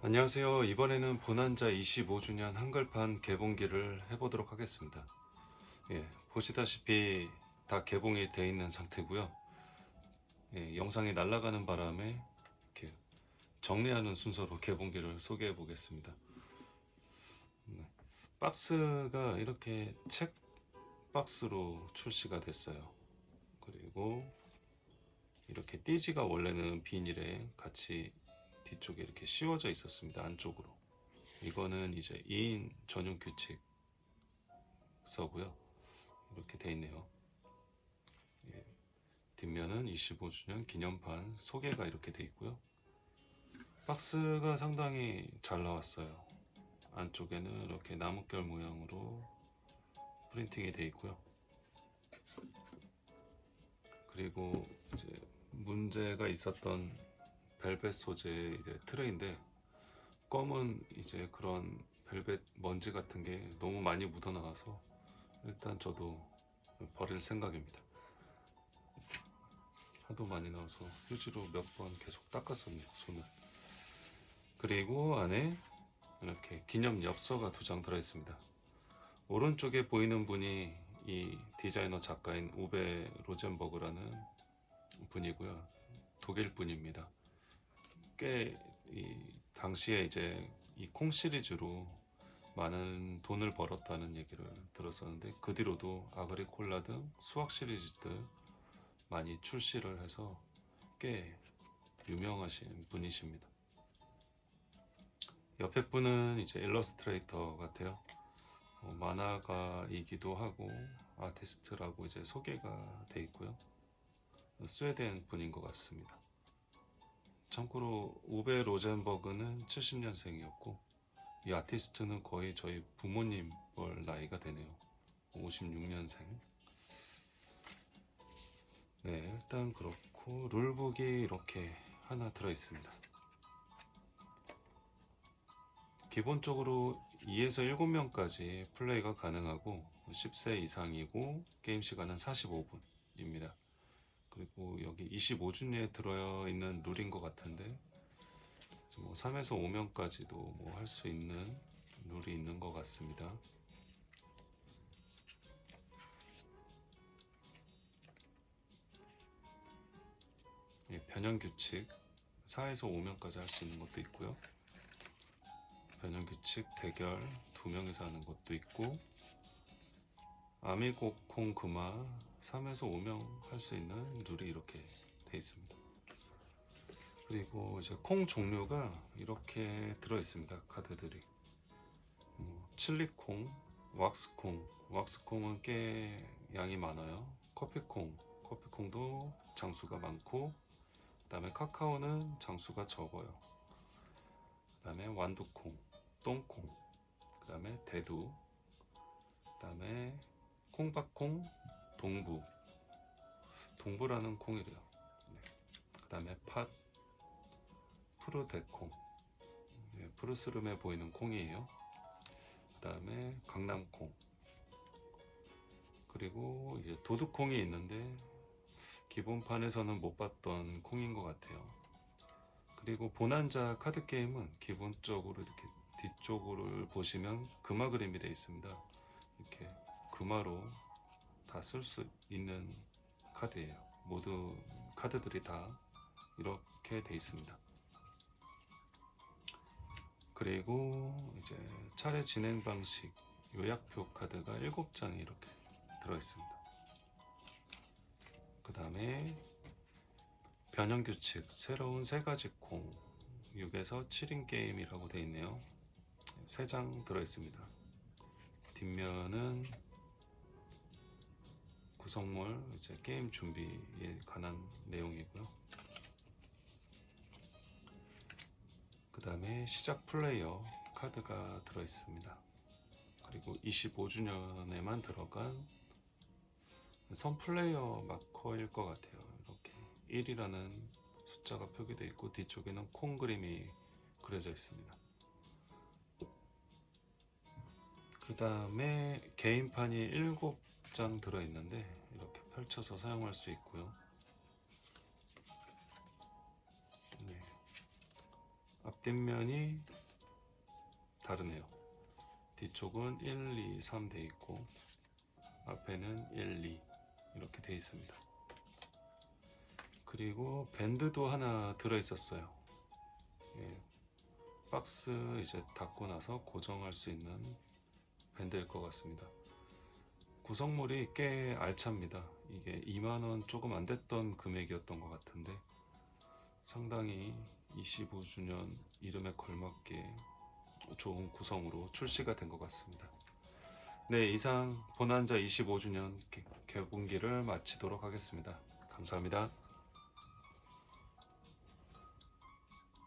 안녕하세요. 이번에는 본한자 25주년 한글판 개봉기를 해보도록 하겠습니다. 예, 보시다시피 다 개봉이 돼 있는 상태고요. 예, 영상이 날아가는 바람에 이렇게 정리하는 순서로 개봉기를 소개해 보겠습니다. 네, 박스가 이렇게 책 박스로 출시가 됐어요. 그리고 이렇게 띠지가 원래는 비닐에 같이 뒤쪽에 이렇게 씌워져 있었습니다. 안쪽으로. 이거는 이제 2인 전용 규칙 서고요. 이렇게 돼 있네요. 예. 뒷면은 25주년 기념판 소개가 이렇게 돼 있고요. 박스가 상당히 잘 나왔어요. 안쪽에는 이렇게 나뭇결 모양으로 프린팅이 돼 있고요. 그리고 이제 문제가 있었던 벨벳 소재 이제 트레인데 검은 이제 그런 벨벳 먼지 같은 게 너무 많이 묻어 나와서 일단 저도 버릴 생각입니다. 하도 많이 나와서 휴지로 몇 번 계속 닦았었네요 손을. 그리고 안에 이렇게 기념 엽서가 두 장 들어 있습니다. 오른쪽에 보이는 분이 이 디자이너 작가인 우베 로젠버그라는 분이고요. 독일 분입니다. 꽤 이 당시에 이제 이 콩 시리즈로 많은 돈을 벌었다는 얘기를 들었었는데 그 뒤로도 아그리콜라 등 수학 시리즈들 많이 출시를 해서 꽤 유명하신 분이십니다. 옆에 분은 이제 일러스트레이터 같아요. 어, 만화가이기도 하고 아티스트라고 이제 소개가 돼 있고요. 스웨덴 분인 것 같습니다. 참고로 우베 로젠버그는 70년생이었고 이 아티스트는 거의 저희 부모님 뻘 나이가 되네요. 56년생. 네, 일단 그렇고 룰북이 이렇게 하나 들어 있습니다. 기본적으로 2에서 7명까지 플레이가 가능하고 10세 이상이고 게임 시간은 45분입니다. 그리고 여기 25주년에 들어 있는 룰인 것 같은데 뭐 3에서 5명까지도 뭐 할 수 있는 룰이 있는 것 같습니다. 예, 변형 규칙 4에서 5명까지 할 수 있는 것도 있고요. 변형 규칙 대결 2명이서 하는 것도 있고 아미고 콩 그마 3에서 5명 할 수 있는 룰이 이렇게 돼 있습니다. 그리고 이제 콩 종류가 이렇게 들어 있습니다. 카드들이 뭐 칠리콩, 왁스콩, 왁스콩은 꽤 양이 많아요. 커피콩, 커피콩도 장수가 많고 그다음에 카카오는 장수가 적어요. 그다음에 완두콩, 똥콩, 그다음에 대두, 그다음에 콩밥콩, 동부, 동부라는 콩이래요. 네. 그 다음에 팥, 푸르데콩, 네, 푸르스름해 보이는 콩이에요. 그 다음에 강남콩, 그리고 이제 도둑콩이 있는데 기본판에서는 못 봤던 콩인 것 같아요. 그리고 보난자 카드 게임은 기본적으로 이렇게 뒤쪽을 보시면 금화 그림이 되어 있습니다. 이렇게 금화로 다 쓸 수 있는 카드예요. 모두 카드들이 다 이렇게 돼 있습니다. 그리고 이제 차례 진행 방식 요약표 카드가 7장이 이렇게 들어 있습니다. 그 다음에 변형 규칙 새로운 세 가지 콩 6에서 7인 게임이라고 되어 있네요. 세장 들어 있습니다. 뒷면은 구성물 이제 게임 준비에 관한 내용이고요. 그 다음에 시작 플레이어 카드가 들어 있습니다. 그리고 25주년에만 들어간 선 플레이어 마커일 것 같아요. 이렇게 1이라는 숫자가 표기되어 있고 뒤쪽에는 콩 그림이 그려져 있습니다. 그 다음에 개인판이 7 장 들어있는데 이렇게 펼쳐서 사용할 수 있고요. 네. 앞뒷면이 다르네요. 뒤쪽은 1, 2, 3 돼 있고 앞에는 1, 2 이렇게 돼 있습니다. 그리고 밴드도 하나 들어 있었어요. 예, 박스 이제 닫고 나서 고정할 수 있는 밴드일 것 같습니다. 구성물이 꽤 알찹니다. 이게 2만 원 조금 안 됐던 금액이었던 것 같은데 상당히 25주년 이름에 걸맞게 좋은 구성으로 출시가 된 것 같습니다. 네, 이상 보난자 25주년 개- 개봉기를 마치도록 하겠습니다. 감사합니다.